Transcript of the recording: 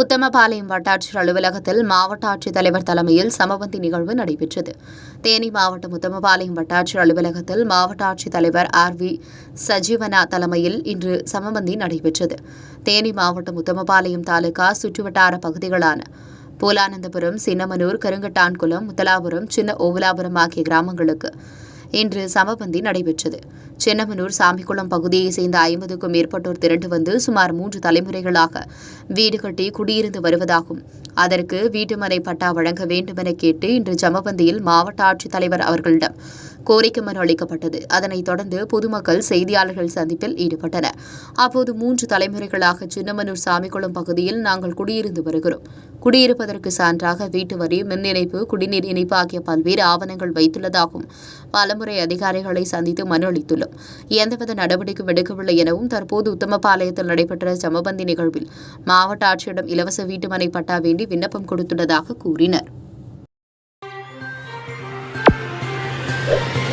உத்தமபாளையம் வட்டாட்சியர் அலுவலகத்தில் மாவட்ட ஆட்சித்தலைவர் தலைமையில் சமபந்தி நிகழ்வு நடைபெற்றது. தேனி மாவட்டம் உத்தமபாளையம் வட்டாட்சியர் அலுவலகத்தில் மாவட்ட ஆட்சித்தலைவர் ஆர் வி சஜீவனா தலைமையில் இன்று சமபந்தி நடைபெற்றது. தேனி மாவட்டம் உத்தமபாளையம் தாலுகா சுற்றுவட்டார பகுதிகளான போலானந்தபுரம் சின்னமனூர் கருங்கட்டான்குளம் முத்தலாபுரம் சின்ன ஓவலாபுரம் ஆகிய கிராமங்களுக்கு இன்று சமபந்தி நடைபெற்றது. சென்னமனூர் சாமிக்குளம் பகுதியைச் சேர்ந்த ஐம்பதுக்கும் மேற்பட்டோர் திரண்டு வந்து சுமார் மூன்று தலைமுறைகளாக வீடு கட்டி குடியிருந்து வருவதாகவும் அதற்கு வீட்டுமனை பட்டா வழங்க வேண்டுமென கேட்டு இன்று ஜமபந்தியில் மாவட்ட ஆட்சித்தலைவர் அவர்களிடம் கோரிக்கை மனு அளிக்கப்பட்டது. அதனைத் தொடர்ந்து பொதுமக்கள் செய்தியாளர்கள் சந்திப்பில் ஈடுபட்டனர். அப்போது மூன்று தலைமுறைகளாக சின்னமனூர் சாமிக்குளம் பகுதியில் நாங்கள் குடியிருந்து வருகிறோம். குடியிருப்பதற்கு சான்றாக வீட்டு வரி மின் இணைப்பு குடிநீர் இணைப்பு ஆகிய பல்வேறு ஆவணங்கள் வைத்துள்ளதாகவும் பலமுறை அதிகாரிகளை சந்தித்து மனு அளித்துள்ளோம். எந்தவித நடவடிக்கை எடுக்கவில்லை எனவும் தற்போது உத்தமபாளையத்தில் நடைபெற்ற சமபந்தி நிகழ்வில் மாவட்ட ஆட்சியிடம் இலவச வீட்டுமனை பட்டா வேண்டி விண்ணப்பம் கொடுத்துள்ளதாக கூறினர். Thank you.